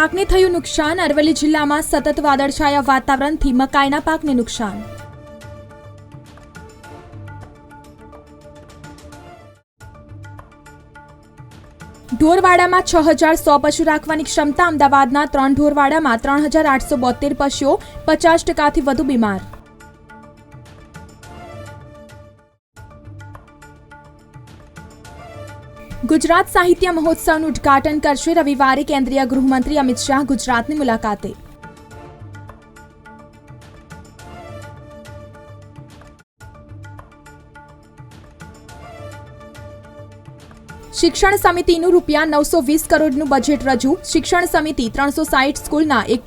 પાકને થયું નુકસાન, અરવલ્લી જિલ્લામાં સતત વાદળછાયા વાતાવરણથી મકાઈના પાકને નુકસાન. ઢોરવાડામાં છ હજાર સો પશુ રાખવાની ક્ષમતા અમદાવાદના ત્રણ ઢોરવાડામાં ત્રણ હજાર આઠસો બોતેર પશુઓ પચાસ ટકાથી વધુ બીમાર. ગુજરાત સાહિત્ય મહોત્સવનું ઉદ્ઘાટન કરશે રવિવારે કેન્દ્રીય ગૃહમંત્રી અમિત શાહ ગુજરાતની મુલાકાતે. શિક્ષણ સમિતિનું રૂપિયા નવસો વીસ કરોડનું બજેટ રજૂ. શિક્ષણ સમિતિ ત્રણસો સાહીઠ સ્કૂલના એક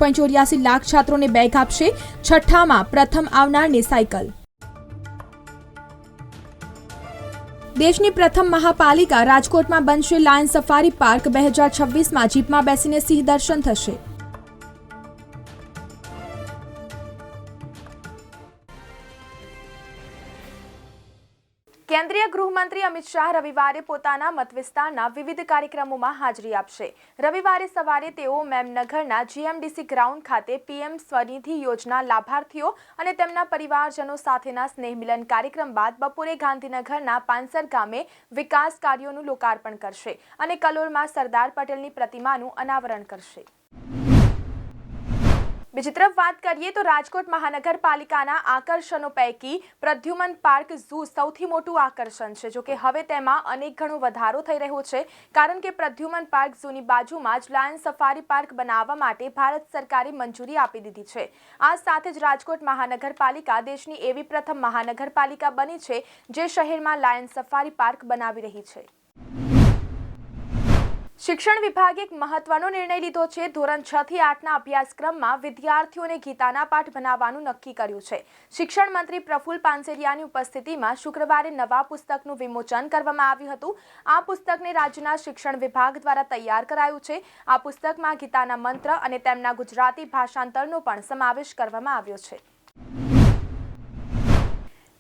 લાખ છાત્રોને બેગ આપશે. છઠ્ઠામાં પ્રથમ આવનારને સાયકલ. દેશની પ્રથમ મહાપાલિકા રાજકોટમાં બનશે લાયન સફારી પાર્ક. બે હજાર છવ્વીસમાં જીપમાં બેસીને સિંહ દર્શન થશે. કેન્દ્રીય ગૃહમંત્રી અમિત શાહ રવિવારે પોતાના મતવિસ્તારના વિવિધ કાર્યક્રમોમાં હાજરી આપશે. રવિવારે સવારે તેઓ મેમનગરના જીએમડીસી ગ્રાઉન્ડ ખાતે પીએમ સ્વનિધિ યોજના લાભાર્થીઓ અને તેમના પરિવારજનો સાથેના સ્નેહ મિલન કાર્યક્રમ બાદ બપોરે ગાંધીનગરના પાનસર ગામે વિકાસ કાર્યોનું લોકાર્પણ કરશે અને કલોલમાં સરદાર પટેલની પ્રતિમાનું અનાવરણ કરશે. બીજી તરફ વાત કરીએ તો રાજકોટ મહાનગરપાલિકાના આકર્ષણો પૈકી પ્રદ્યુમન પાર્ક ઝૂ સૌથી મોટું આકર્ષણ છે જોકે હવે તેમાં અનેક ઘણો વધારો થઈ રહ્યો છે, કારણ કે પ્રદ્યુમન પાર્ક ઝૂની બાજુમાં જ લાયન સફારી પાર્ક બનાવવા માટે ભારત સરકારે મંજૂરી આપી દીધી છે. આ સાથે જ રાજકોટ મહાનગરપાલિકા દેશની એવી પ્રથમ મહાનગરપાલિકા બની છે, જે શહેરમાં લાયન સફારી પાર્ક બનાવી રહી છે. શિક્ષણ વિભાગે એક મહત્વનો નિર્ણય લીધો છે. ધોરણ છ થી આઠના અભ્યાસક્રમમાં વિદ્યાર્થીઓને ગીતાના પાઠ બનાવવાનું નક્કી કર્યું છે. શિક્ષણ મંત્રી પ્રફુલ પાનસેરિયાની ઉપસ્થિતિમાં શુક્રવારે નવા પુસ્તકનું વિમોચન કરવામાં આવ્યું હતું. આ પુસ્તકને રાજ્યના શિક્ષણ વિભાગ દ્વારા તૈયાર કરાયું છે. આ પુસ્તકમાં ગીતાના મંત્ર અને તેમના ગુજરાતી ભાષાંતરનો પણ સમાવેશ કરવામાં આવ્યો છે.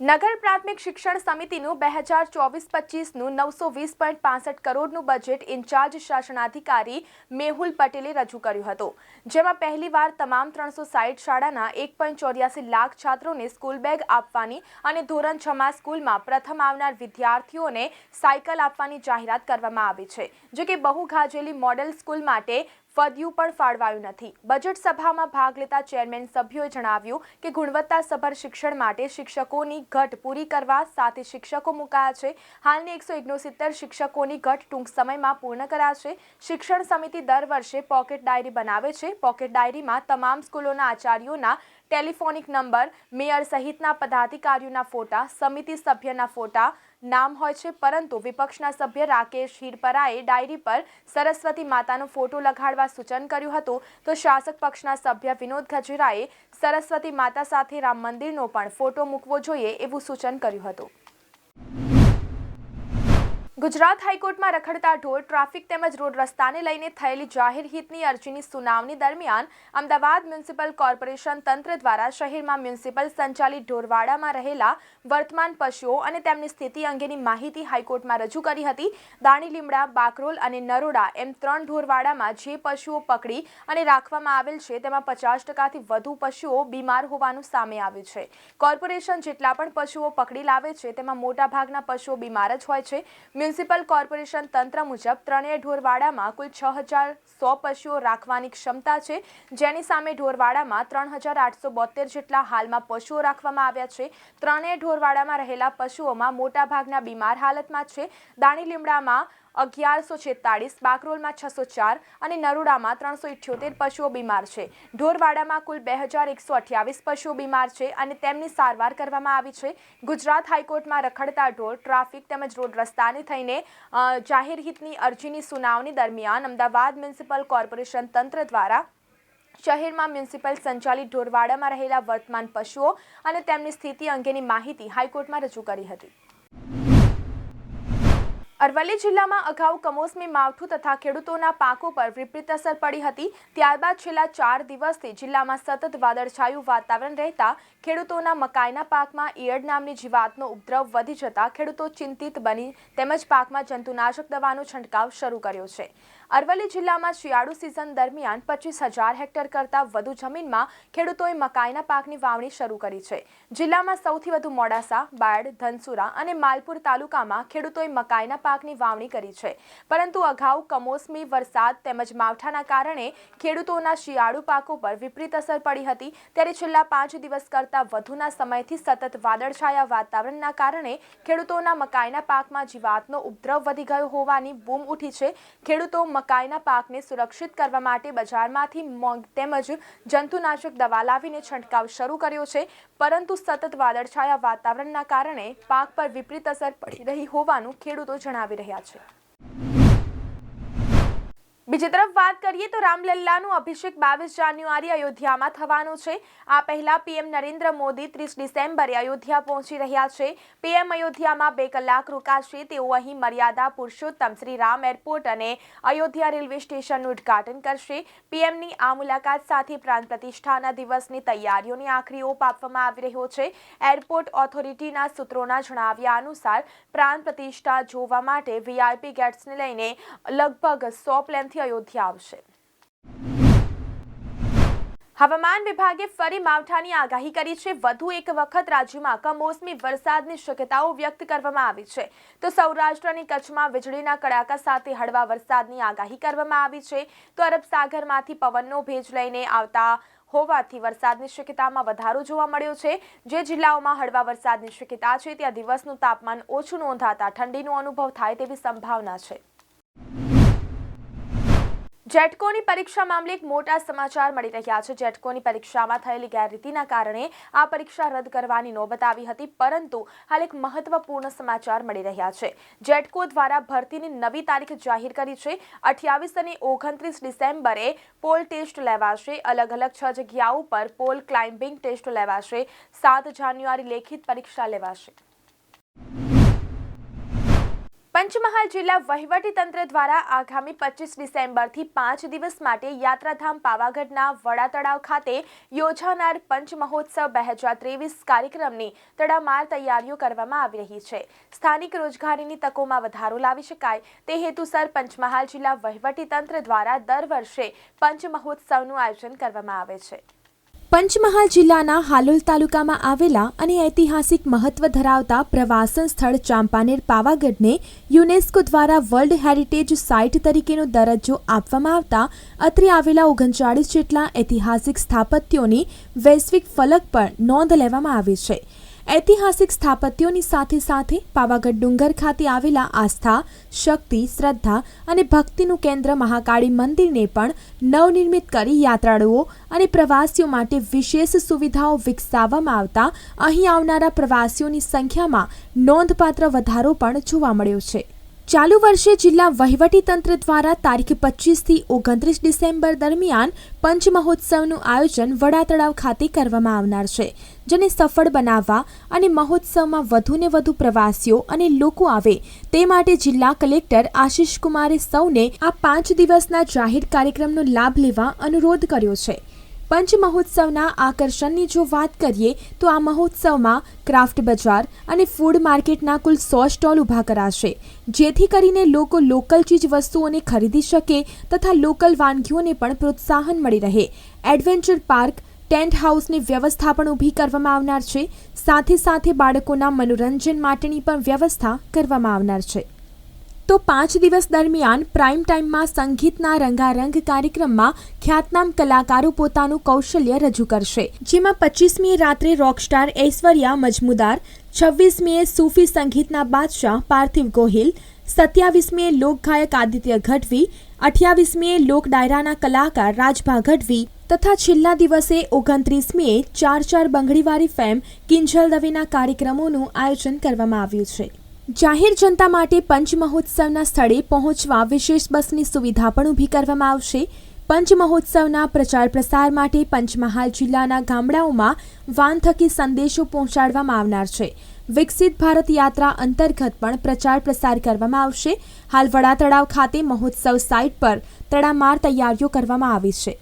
નગર પ્રાથમિક શિક્ષણ સમિતિનું બે હજાર ચોવીસ પચીસનું નવસો વીસ પોઈન્ટ પાસઠ કરોડનું બજેટ ઇન્ચાર્જ શાસનાધિકારી મેહુલ પટેલે રજૂ કર્યું હતું. જેમાં પહેલીવાર તમામ ત્રણસો સાઠ શાળાના એક પોઈન્ટ ચોર્યાસી લાખ છાત્રોને સ્કૂલ બેગ આપવાની અને ધોરણ છમાં સ્કૂલમાં પ્રથમ આવનાર વિદ્યાર્થીઓને સાયકલ આપવાની જાહેરાત કરવામાં આવી છે. જો કે બહુ ગાજેલી મોડેલ સ્કૂલ માટે ફદ્યું પણ ફાળવાયું નથી. બજેટ સભામાં ભાગ લેતા ચેરમેન સભ્યોએ જણાવ્યું કે ગુણવત્તાસભર શિક્ષણ માટે શિક્ષકોની ઘટ પૂરી કરવા સાથે શિક્ષકો મુકાયા છે. હાલની એકસો ઓગણસિત્તેર શિક્ષકોની ઘટ ટૂંક સમયમાં પૂર્ણ કરાશે. શિક્ષણ સમિતિ દર વર્ષે પોકેટ ડાયરી બનાવે છે. પોકેટ ડાયરીમાં તમામ સ્કૂલોના આચાર્યોના ટેલિફોનિક નંબર, મેયર સહિતના પદાધિકારીઓના ફોટા, સમિતિ સભ્યના ફોટા નામ હોય છે, પરંતુ વિપક્ષના સભ્ય રાકેશ હિરપરાએ ડાયરી પર સરસ્વતી માતાનો ફોટો લગાડવા સૂચન કર્યું હતું. તો શાસક પક્ષના સભ્ય વિનોદ ગજેરાએ સરસ્વતી માતા સાથે રામ મંદિરનો પણ ફોટો મૂકવો જોઈએ એવું સૂચન કર્યું હતું. ગુજરાત હાઈકોર્ટમાં રખડતા ઢોર, ટ્રાફિક તેમજ રોડ રસ્તાને લઈને થયેલી જાહેર હિતની અરજીની સુનાવણી દરમિયાન અમદાવાદ મ્યુનિસિપલ કોર્પોરેશન તંત્ર દ્વારા શહેરમાં મ્યુનિસિપલ સંચાલિત ઢોરવાડામાં રહેલા વર્તમાન પશુઓ અને તેમની સ્થિતિ અંગેની માહિતી હાઈકોર્ટમાં રજૂ કરી હતી. દાણી લીમડા, બાકરોલ અને નરોડા એમ ત્રણ ઢોરવાડામાં જે પશુઓ પકડી અને રાખવામાં આવેલ છે, તેમાં પચાસ ટકાથી વધુ પશુઓ બીમાર હોવાનું સામે આવ્યું છે. કોર્પોરેશન જેટલા પણ પશુઓ પકડી લાવે છે, તેમાં મોટાભાગના પશુઓ બીમાર જ હોય છે. મ્યુનિસિપલ કોર્પોરેશન તંત્ર મુજબ ત્રણેય ઢોરવાડામાં કુલ છ હજાર સો પશુઓ રાખવાની ક્ષમતા છે. જેની સામે ઢોરવાડામાં ત્રણ હજાર આઠસો બોતેર જેટલા હાલમાં પશુઓ રાખવામાં આવ્યા છે. ત્રણેય ઢોરવાડામાં રહેલા પશુઓમાં મોટાભાગના બીમાર હાલતમાં છે. દાણી લીમડામાં અગિયારસો છેતાળીસ, બાકરોલમાં છસો ચાર અને નરોડામાં ત્રણસો ઇઠ્યોતેર પશુઓ બીમાર છે. ઢોરવાડામાં કુલ બે હજાર એકસો અઠ્યાવીસ પશુઓ બીમાર છે અને તેમની સારવાર કરવામાં આવી છે. ગુજરાત હાઈકોર્ટમાં રખડતા ઢોર, ટ્રાફિક તેમજ રોડ રસ્તાને થઈને જાહેર હિતની અરજીની સુનાવણી દરમિયાન અમદાવાદ મ્યુનિસિપલ કોર્પોરેશન તંત્ર દ્વારા શહેરમાં મ્યુનિસિપલ સંચાલિત ઢોરવાડામાં રહેલા વર્તમાન પશુઓ અને તેમની સ્થિતિ અંગેની માહિતી હાઈકોર્ટમાં રજૂ કરી હતી. અરવલ્લી જિલ્લામાં અગાઉ કમોસમી માવઠું તથા ખેડૂતોના પાકો પર વિપરીત અસર પડી હતી. ત્યારબાદ છેલ્લા ચાર દિવસથી જિલ્લામાં સતત વાદળછાયું વાતાવરણ રહેતા ખેડૂતોના મકાઈના પાકમાં ઈયળ નામની જીવાતનો ઉપદ્રવ વધી જતા ખેડૂતો ચિંતિત બની તેમજ પાકમાં જંતુનાશક દવાનો છંટકાવ શરૂ કર્યો છે. અરવલ્લી જિલ્લામાં શિયાળુ સિઝન દરમિયાન પચીસ હજાર હેક્ટર કરતાં વધુ જમીનમાં ખેડૂતોએ મકાઈના પાકની વાવણી શરૂ કરી છે. જિલ્લામાં સૌથી વધુ મોડાસા બાયડ ધનસુરા અને માલપુર તાલુકામાં ખેડૂતોએ મકાઈના પાકની વાવણી કરી છે. પરંતુ અગાઉ કમોસમી વરસાદ તેમજ માવઠાના કારણે ખેડૂતોના શિયાળુ પાકો પર વિપરીત અસર પડી હતી. ત્યારે છેલ્લા પાંચ દિવસ કરતાં વધુના સમયથી સતત વાદળછાયા વાતાવરણના કારણે ખેડૂતોના મકાઈના પાકમાં જીવાતનો ઉપદ્રવ વધી ગયો હોવાની બૂમ ઉઠી છે. ખેડૂતો મકાઈના પાકને સુરક્ષિત કરવા માટે બજારમાંથી મોંઘ તેમજ જંતુનાશક દવા લાવીને છંટકાવ શરૂ કર્યો છે. પરંતુ સતત વાદળછાયા વાતાવરણના કારણે પાક પર વિપરીત અસર પડી રહી હોવાનું ખેડૂતો જણાવી રહ્યા છે. બીજી તરફ વાત કરીએ તો રામલલ્લાનું અભિષેક બાવીસ જાન્યુઆરી અયોધ્યામાં થવાનું છે. આ પહેલા પીએમ નરેન્દ્ર મોદી ત્રીસ ડિસેમ્બરે અયોધ્યા પહોંચી રહ્યા છે. પીએમ અયોધ્યામાં બે કલાક રોકાશે, તેઓ અહીં મર્યાદા, પુરુષોત્તમ શ્રી રામ એરપોર્ટ અને અયોધ્યા રેલવે સ્ટેશનનું ઉદ્ઘાટન કરશે. પીએમની આ મુલાકાત સાથે પ્રાંત પ્રતિષ્ઠાના દિવસની તૈયારીઓની આખરી ઓપ આપવામાં આવી રહ્યો છે. એરપોર્ટ ઓથોરિટીના સૂત્રોના જણાવ્યા અનુસાર પ્રાંત પ્રતિષ્ઠા જોવા માટે વીઆઈપી ગેટ્સને લઈને લગભગ સો પ્લેનથી અયોધ્યા આવશે. હવામાન વિભાગે ફરી માવઠાની આગાહી કરી છે. વધુ એક વખત રાજ્યમાં કમોસમી વરસાદની શક્યતાઓ વ્યક્ત કરવામાં આવી છે. તો સૌરાષ્ટ્ર અને કચ્છમાં વીજળીના કડાકા સાથે હળવા વરસાદની આગાહી કરવામાં આવી છે. તો અરબ સાગરમાંથી પવનનો ભેજ લઈને આવતા હોવાથી વરસાદની શક્યતામાં વધારો જોવા મળ્યો છે. જે જિલ્લાઓમાં હળવા વરસાદની શક્યતા છે, ત્યાં દિવસનું તાપમાન ઓછું નોંધાતા ઠંડીનો અનુભવ થાય તેવી સંભાવના છે. જેટકોની પરીક્ષા મામલે એક મોટા સમાચાર મળી રહ્યા છે. જેટકોની પરીક્ષામાં થયેલી ગેરરીતિના કારણે આ પરીક્ષા રદ કરવાની નોબત આવી હતી, પરંતુ હાલ એક મહત્વપૂર્ણ સમાચાર મળી રહ્યા છે. જેટકો દ્વારા ભરતીની નવી તારીખ જાહેર કરી છે. અઠ્યાવીસ અને ઓગણત્રીસ ડિસેમ્બરે પોલ ટેસ્ટ લેવાશે. અલગ અલગ છ જગ્યાઓ પર પોલ ક્લાઇમ્બિંગ ટેસ્ટ લેવાશે. સાત જાન્યુઆરી લેખિત પરીક્ષા લેવાશે. પંચમહાલ જિલ્લા વહીવટી તંત્ર દ્વારા આગામી પચીસ ડિસેમ્બરથી પાંચ દિવસ માટે યાત્રાધામ પાવાગઢના વડા તળાવ ખાતે યોજાનાર પંચમહોત્સવ બે હજાર ત્રેવીસ કાર્યક્રમની તડામાર તૈયારીઓ કરવામાં આવી રહી છે. સ્થાનિક રોજગારીની તકોમાં વધારો લાવી શકાય. તે હેતુસર પંચમહાલ જિલ્લા વહીવટી તંત્ર દ્વારા દર વર્ષે પંચમહોત્સવનું આયોજન કરવામાં આવે છે. પંચમહાલ જિલ્લાના હાલોલ તાલુકામાં આવેલા અને ઐતિહાસિક મહત્વ ધરાવતા પ્રવાસન સ્થળ ચાંપાનેર પાવાગઢને યુનેસ્કો દ્વારા વર્લ્ડ હેરિટેજ સાઇટ તરીકેનો દરજ્જો આપવામાં આવતા અત્રે આવેલા ઓગણચાળીસ જેટલા ઐતિહાસિક સ્થાપત્યોની વૈશ્વિક ફલક પર નોંધ લેવામાં આવી છે. ઐતિહાસિક સ્થાપત્યોની સાથે સાથે પાવાગઢ ડુંગર ખાતે આવેલા આસ્થા, શક્તિ, શ્રદ્ધા અને ભક્તિનું કેન્દ્ર મહાકાળી મંદિરને પણ નવનિર્મિત કરી યાત્રાળુઓ અને પ્રવાસીઓ માટે વિશેષ સુવિધાઓ વિકસાવવામાં આવતા અહીં આવનારા પ્રવાસીઓની સંખ્યામાં નોંધપાત્ર વધારો પણ જોવા મળ્યો છે. ચાલુ વર્ષે જિલ્લા વહીવટીતંત્ર દ્વારા તારીખ પચીસથી ઓગણત્રીસ ડિસેમ્બર દરમિયાન પંચમહોત્સવનું આયોજન વડા તળાવ ખાતે કરવામાં આવનાર છે. જેને સફળ બનાવવા અને મહોત્સવમાં વધુને વધુ પ્રવાસીઓ અને લોકો આવે તે માટે જિલ્લા કલેક્ટર આશિષ કુમારે સૌને આ પાંચ દિવસના જાહેર કાર્યક્રમનો લાભ લેવા અનુરોધ કર્યો છે. પંચ મહોત્સવના આકર્ષણની જો વાત કરીએ તો આ મહોત્સવમાં ક્રાફ્ટ બજાર અને ફૂડ માર્કેટના કુલ સો સ્ટોલ ઊભા કરાશે. જેથી કરીને લોકો લોકલ ચીજ વસ્તુઓને ખરીદી શકે તથા લોકલ વાનગીઓને પણ પ્રોત્સાહન મળી રહે. એડવેન્ચર પાર્ક ટેન્ટ હાઉસની વ્યવસ્થા પણ ઊભી કરવામાં આવનાર છે. સાથે સાથે બાળકોના મનોરંજન માટેની પણ વ્યવસ્થા કરવામાં આવનાર છે. તો પાંચ દિવસ દરમિયાન પ્રાઇમ ટાઈમમાં સંગીતના રંગારંગ કાર્યક્રમમાં ખ્યાતનામ કલાકારો પોતાનું કૌશલ્ય રજૂ કરશે. જેમાં પચીસમીએ રાત્રે રોકસ્ટાર ઐશ્વર્યા મજમુદાર, છવ્વીસમીએ સૂફી સંગીતના બાદશાહ પાર્થિવ ગોહિલ, સત્યાવીસમીએ લોકગાયક આદિત્ય ગઢવી, અઠ્યાવીસમીએ લોક ડાયરાના કલાકાર રાજભા ગઢવી તથા છેલ્લા દિવસે ઓગણત્રીસમીએ ચાર ચાર બંગડીવાળી ફેમ કિંજલ દવેના કાર્યક્રમોનું આયોજન કરવામાં આવ્યું છે. જાહેર જનતા માટે પંચ મહોત્સવના સ્થળે પહોંચવા વિશેષ બસની સુવિધા પણ ઊભી કરવામાં આવશે. પંચ મહોત્સવના પ્રચાર પ્રસાર માટે પંચમહાલ જિલ્લાના ગામડાઓમાં વાન થકી સંદેશો પહોંચાડવામાં આવનાર છે. વિકસિત ભારત યાત્રા અંતર્ગત પણ પ્રચાર પ્રસાર કરવામાં આવશે. હાલ વડા તળાવ ખાતે મહોત્સવ સાઇટ પર તડામાર તૈયારીઓ કરવામાં આવી છે.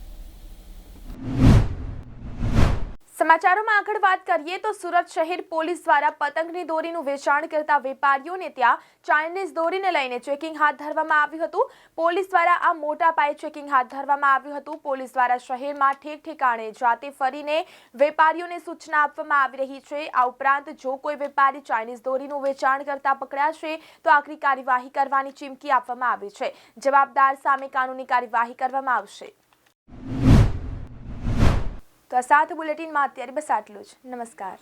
સમાચારોમાં આગળ વાત કરીએ તો સુરત શહેર પોલીસ દ્વારા પતંગની દોરીનું વેચાણ કરતા વેપારીઓને ત્યાં ચાઇનીઝ દોરીને લઈને ચેકિંગ હાથ ધરવામાં આવ્યું હતું. પોલીસ દ્વારા આ મોટા પાયે ચેકિંગ હાથ ધરવામાં આવ્યું હતું. પોલીસ દ્વારા શહેરમાં ઠેક ઠેકાણે જાતે ફરીને વેપારીઓને સૂચના આપવામાં આવી રહી છે. આ ઉપરાંત જો કોઈ વેપારી ચાઇનીઝ દોરીનું વેચાણ કરતા પકડાશે, તો આકરી કાર્યવાહી કરવાની ચીમકી આપવામાં આવી છે. જવાબદાર સામે કાનૂની કાર્યવાહી કરવામાં આવશે. તો આ સાત બુલેટિનમાં અત્યારે બસ આટલું જ. નમસ્કાર.